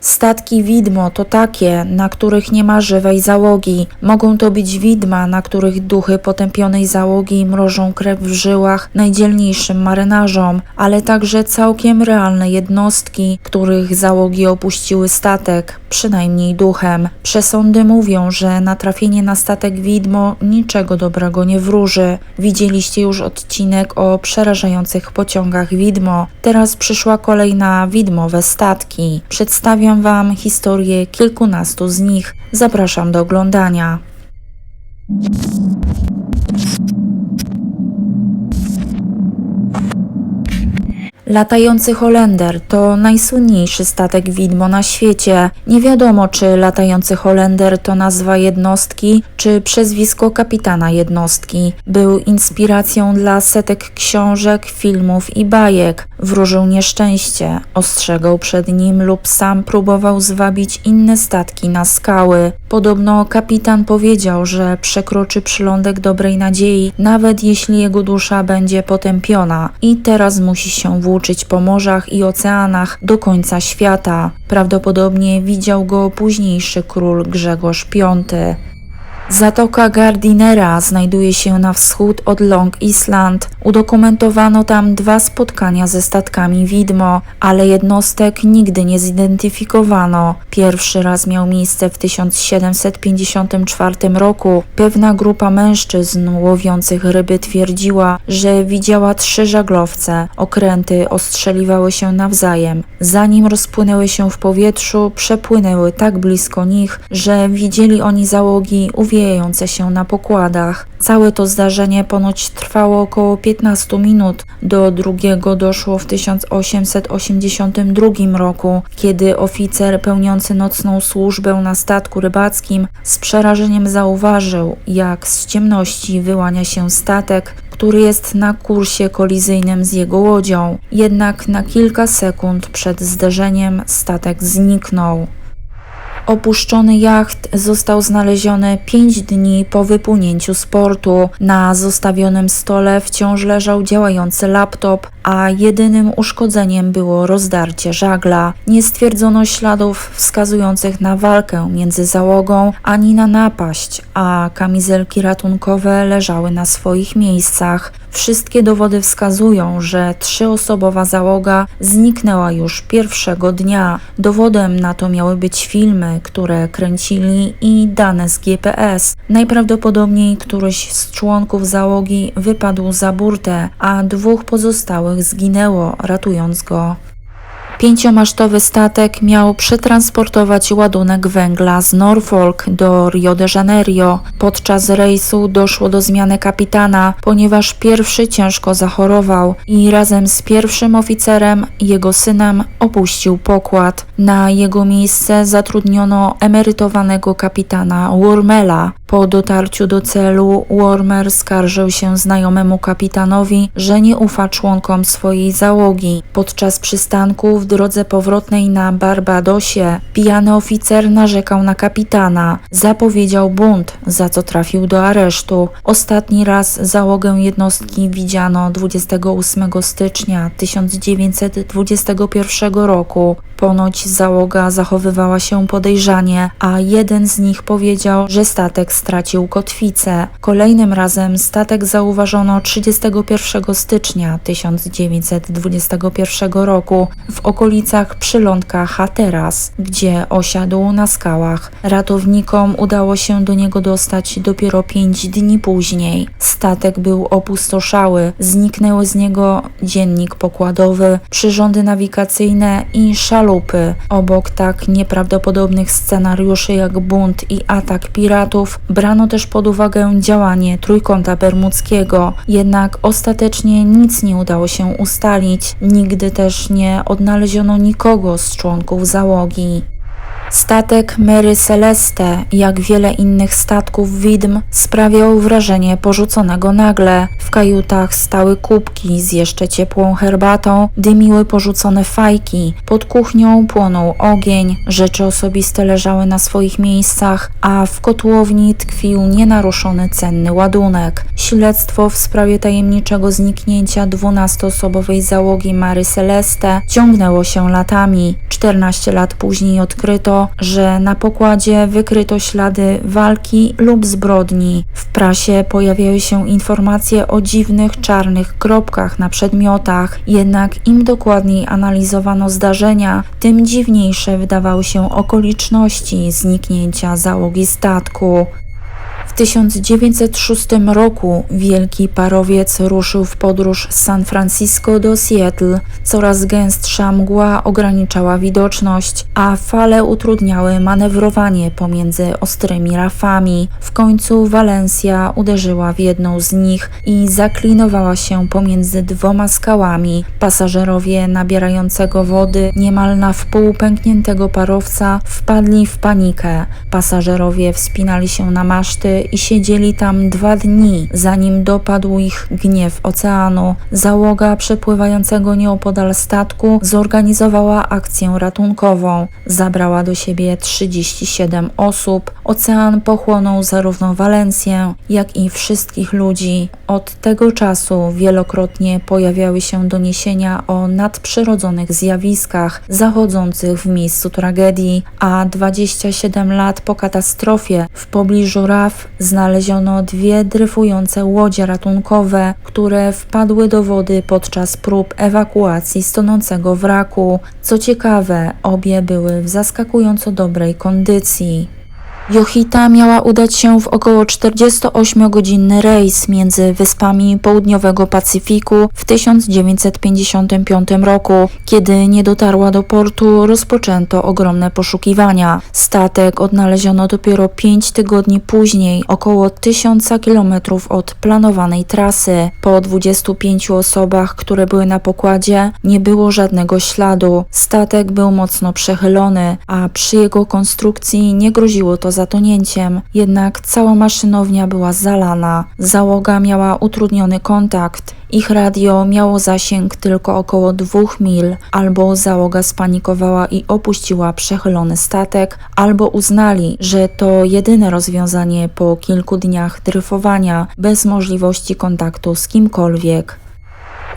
Statki widmo to takie, na których nie ma żywej załogi. Mogą to być widma, na których duchy potępionej załogi mrożą krew w żyłach najdzielniejszym marynarzom, ale także całkiem realne jednostki, których załogi opuściły statek, przynajmniej duchem. Przesądy mówią, że natrafienie na statek widmo niczego dobrego nie wróży. Widzieliście już odcinek o przerażających pociągach widmo. Teraz przyszła kolej na widmowe statki. Przedstawiam Wam historię kilkunastu z nich. Zapraszam do oglądania. Latający Holender to najsłynniejszy statek widmo na świecie. Nie wiadomo, czy latający Holender to nazwa jednostki, czy przezwisko kapitana jednostki. Był inspiracją dla setek książek, filmów i bajek. Wróżył nieszczęście, ostrzegał przed nim lub sam próbował zwabić inne statki na skały. Podobno kapitan powiedział, że przekroczy przylądek dobrej nadziei, nawet jeśli jego dusza będzie potępiona i teraz musi się włóczyć po morzach i oceanach do końca świata. Prawdopodobnie widział go późniejszy król Grzegorz V. Zatoka Gardinera znajduje się na wschód od Long Island. Udokumentowano tam dwa spotkania ze statkami widmo, ale jednostek nigdy nie zidentyfikowano. Pierwszy raz miał miejsce w 1754 roku. Pewna grupa mężczyzn łowiących ryby twierdziła, że widziała trzy żaglowce. Okręty ostrzeliwały się nawzajem. Zanim rozpłynęły się w powietrzu, przepłynęły tak blisko nich, że widzieli oni załogi uwiejające się na pokładach. Całe to zdarzenie ponoć trwało około 15 minut. Do drugiego doszło w 1882 roku, kiedy oficer pełniący nocną służbę na statku rybackim z przerażeniem zauważył, jak z ciemności wyłania się statek, który jest na kursie kolizyjnym z jego łodzią. Jednak na kilka sekund przed zderzeniem statek zniknął. Opuszczony jacht został znaleziony pięć dni po wypłynięciu z portu. Na zostawionym stole wciąż leżał działający laptop, a jedynym uszkodzeniem było rozdarcie żagla. Nie stwierdzono śladów wskazujących na walkę między załogą ani na napaść, a kamizelki ratunkowe leżały na swoich miejscach. Wszystkie dowody wskazują, że trzyosobowa załoga zniknęła już pierwszego dnia. Dowodem na to miały być filmy, które kręcili i dane z GPS. Najprawdopodobniej któryś z członków załogi wypadł za burtę, a dwóch pozostałych zginęło, ratując go. Pięciomasztowy statek miał przetransportować ładunek węgla z Norfolk do Rio de Janeiro. Podczas rejsu doszło do zmiany kapitana, ponieważ pierwszy ciężko zachorował i razem z pierwszym oficerem, jego synem, opuścił pokład. Na jego miejsce zatrudniono emerytowanego kapitana Wormela. Po dotarciu do celu Wormer skarżył się znajomemu kapitanowi, że nie ufa członkom swojej załogi. Podczas przystanku w drodze powrotnej na Barbadosie pijany oficer narzekał na kapitana. Zapowiedział bunt, za co trafił do aresztu. Ostatni raz załogę jednostki widziano 28 stycznia 1921 roku. Ponoć załoga zachowywała się podejrzanie, a jeden z nich powiedział, że statek stracił kotwicę. Kolejnym razem statek zauważono 31 stycznia 1921 roku w okolicach przylądka Hatteras, gdzie osiadł na skałach. Ratownikom udało się do niego dostać dopiero pięć dni później. Statek był opustoszały, zniknęły z niego dziennik pokładowy, przyrządy nawigacyjne i szalupy. Obok tak nieprawdopodobnych scenariuszy jak bunt i atak piratów, brano też pod uwagę działanie Trójkąta Bermudzkiego. Jednak ostatecznie nic nie udało się ustalić, nigdy też nie odnaleziono nikogo z członków załogi. Statek Mary Celeste, jak wiele innych statków widm, sprawiał wrażenie porzuconego nagle. W kajutach stały kubki z jeszcze ciepłą herbatą, dymiły porzucone fajki, pod kuchnią płonął ogień, rzeczy osobiste leżały na swoich miejscach, a w kotłowni tkwił nienaruszony cenny ładunek. Śledztwo w sprawie tajemniczego zniknięcia 12-osobowej załogi Mary Celeste ciągnęło się latami. 14 lat później odkryto, że na pokładzie wykryto ślady walki lub zbrodni. W prasie pojawiały się informacje o dziwnych czarnych kropkach na przedmiotach, jednak im dokładniej analizowano zdarzenia, tym dziwniejsze wydawały się okoliczności zniknięcia załogi statku. W 1906 roku wielki parowiec ruszył w podróż z San Francisco do Seattle. Coraz gęstsza mgła ograniczała widoczność, a fale utrudniały manewrowanie pomiędzy ostrymi rafami. W końcu Walencja uderzyła w jedną z nich i zaklinowała się pomiędzy dwoma skałami. Pasażerowie nabierającego wody niemal na wpół pękniętego parowca wpadli w panikę. Pasażerowie wspinali się na maszty i siedzieli tam dwa dni, zanim dopadł ich gniew oceanu. Załoga przepływającego nieopodal statku zorganizowała akcję ratunkową. Zabrała do siebie 37 osób. Ocean pochłonął zarówno Walencję, jak i wszystkich ludzi. Od tego czasu wielokrotnie pojawiały się doniesienia o nadprzyrodzonych zjawiskach zachodzących w miejscu tragedii, a 27 lat po katastrofie w pobliżu Raf znaleziono dwie dryfujące łodzie ratunkowe, które wpadły do wody podczas prób ewakuacji stonącego wraku. Co ciekawe, obie były w zaskakująco dobrej kondycji. Johita miała udać się w około 48-godzinny rejs między wyspami południowego Pacyfiku w 1955 roku. Kiedy nie dotarła do portu, rozpoczęto ogromne poszukiwania. Statek odnaleziono dopiero 5 tygodni później, około 1000 km od planowanej trasy. Po 25 osobach, które były na pokładzie, nie było żadnego śladu. Statek był mocno przechylony, a przy jego konstrukcji nie groziło to zatonięciem. Jednak cała maszynownia była zalana. Załoga miała utrudniony kontakt. Ich radio miało zasięg tylko około dwóch mil, albo załoga spanikowała i opuściła przechylony statek, albo uznali, że to jedyne rozwiązanie po kilku dniach dryfowania bez możliwości kontaktu z kimkolwiek.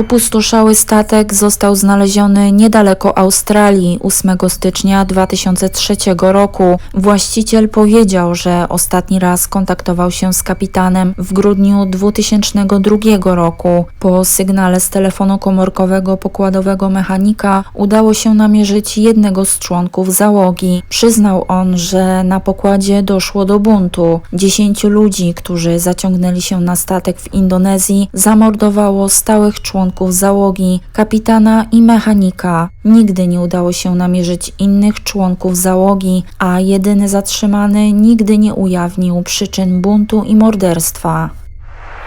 Opustoszały statek został znaleziony niedaleko Australii 8 stycznia 2003 roku. Właściciel powiedział, że ostatni raz kontaktował się z kapitanem w grudniu 2002 roku. Po sygnale z telefonu komórkowego pokładowego mechanika udało się namierzyć jednego z członków załogi. Przyznał on, że na pokładzie doszło do buntu. Dziesięciu ludzi, którzy zaciągnęli się na statek w Indonezji, zamordowało stałych członków członków załogi, kapitana i mechanika. Nigdy nie udało się namierzyć innych członków załogi, a jedyny zatrzymany nigdy nie ujawnił przyczyn buntu i morderstwa.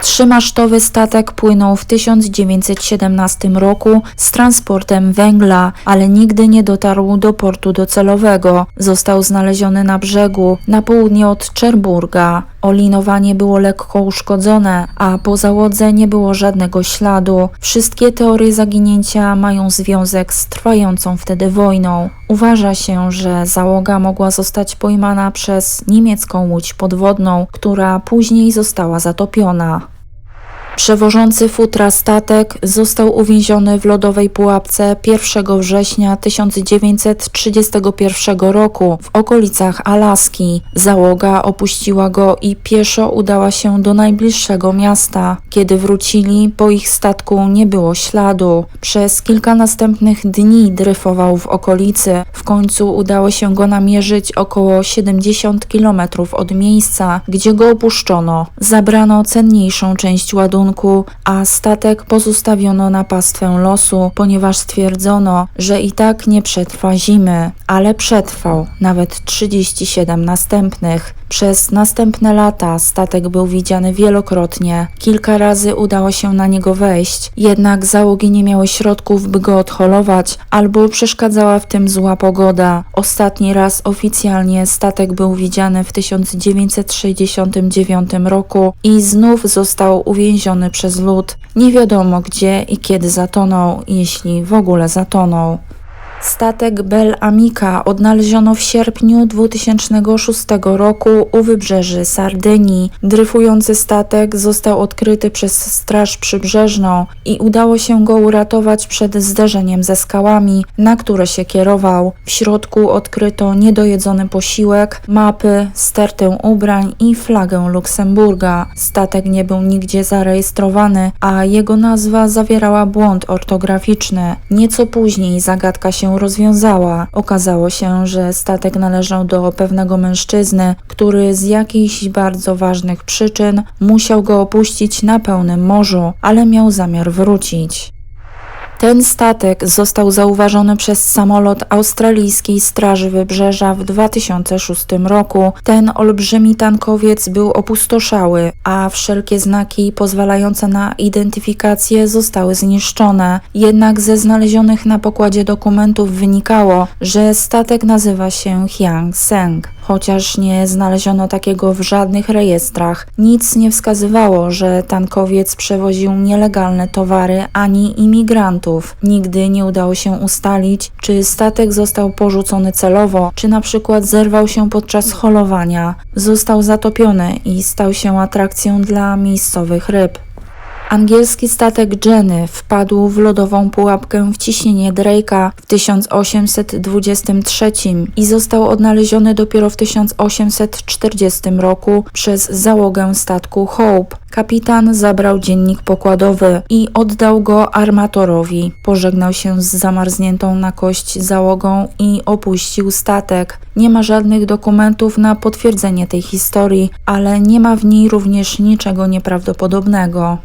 Trzymasztowy statek płynął w 1917 roku z transportem węgla, ale nigdy nie dotarł do portu docelowego. Został znaleziony na brzegu, na południe od Czerburga. Olinowanie było lekko uszkodzone, a po załodze nie było żadnego śladu. Wszystkie teorie zaginięcia mają związek z trwającą wtedy wojną. Uważa się, że załoga mogła zostać pojmana przez niemiecką łódź podwodną, która później została zatopiona. Przewożący futra statek został uwięziony w lodowej pułapce 1 września 1931 roku w okolicach Alaski. Załoga opuściła go i pieszo udała się do najbliższego miasta. Kiedy wrócili, po ich statku nie było śladu. Przez kilka następnych dni dryfował w okolicy. W końcu udało się go namierzyć około 70 km od miejsca, gdzie go opuszczono. Zabrano cenniejszą część ładunku a statek pozostawiono na pastwę losu, ponieważ stwierdzono, że i tak nie przetrwa zimy, ale przetrwał nawet 37 następnych. Przez następne lata statek był widziany wielokrotnie. Kilka razy udało się na niego wejść, jednak załogi nie miały środków, by go odholować, albo przeszkadzała w tym zła pogoda. Ostatni raz oficjalnie statek był widziany w 1969 roku i znów został uwięziony przez lód. Nie wiadomo gdzie i kiedy zatonął, jeśli w ogóle zatonął. Statek Bel Amica odnaleziono w sierpniu 2006 roku u wybrzeży Sardynii. Dryfujący statek został odkryty przez Straż Przybrzeżną i udało się go uratować przed zderzeniem ze skałami, na które się kierował. W środku odkryto niedojedzony posiłek, mapy, stertę ubrań i flagę Luksemburga. Statek nie był nigdzie zarejestrowany, a jego nazwa zawierała błąd ortograficzny. Nieco później zagadka rozwiązała. Okazało się, że statek należał do pewnego mężczyzny, który z jakichś bardzo ważnych przyczyn musiał go opuścić na pełnym morzu, ale miał zamiar wrócić. Ten statek został zauważony przez samolot australijskiej Straży Wybrzeża w 2006 roku. Ten olbrzymi tankowiec był opustoszały, a wszelkie znaki pozwalające na identyfikację zostały zniszczone. Jednak ze znalezionych na pokładzie dokumentów wynikało, że statek nazywa się Hyang Seng. Chociaż nie znaleziono takiego w żadnych rejestrach, nic nie wskazywało, że tankowiec przewoził nielegalne towary ani imigrantów. Nigdy nie udało się ustalić, czy statek został porzucony celowo, czy na przykład zerwał się podczas holowania. Został zatopiony i stał się atrakcją dla miejscowych ryb. Angielski statek Jenny wpadł w lodową pułapkę w ciśnienie Drake'a w 1823 i został odnaleziony dopiero w 1840 roku przez załogę statku Hope. Kapitan zabrał dziennik pokładowy i oddał go armatorowi. Pożegnał się z zamarzniętą na kość załogą i opuścił statek. Nie ma żadnych dokumentów na potwierdzenie tej historii, ale nie ma w niej również niczego nieprawdopodobnego.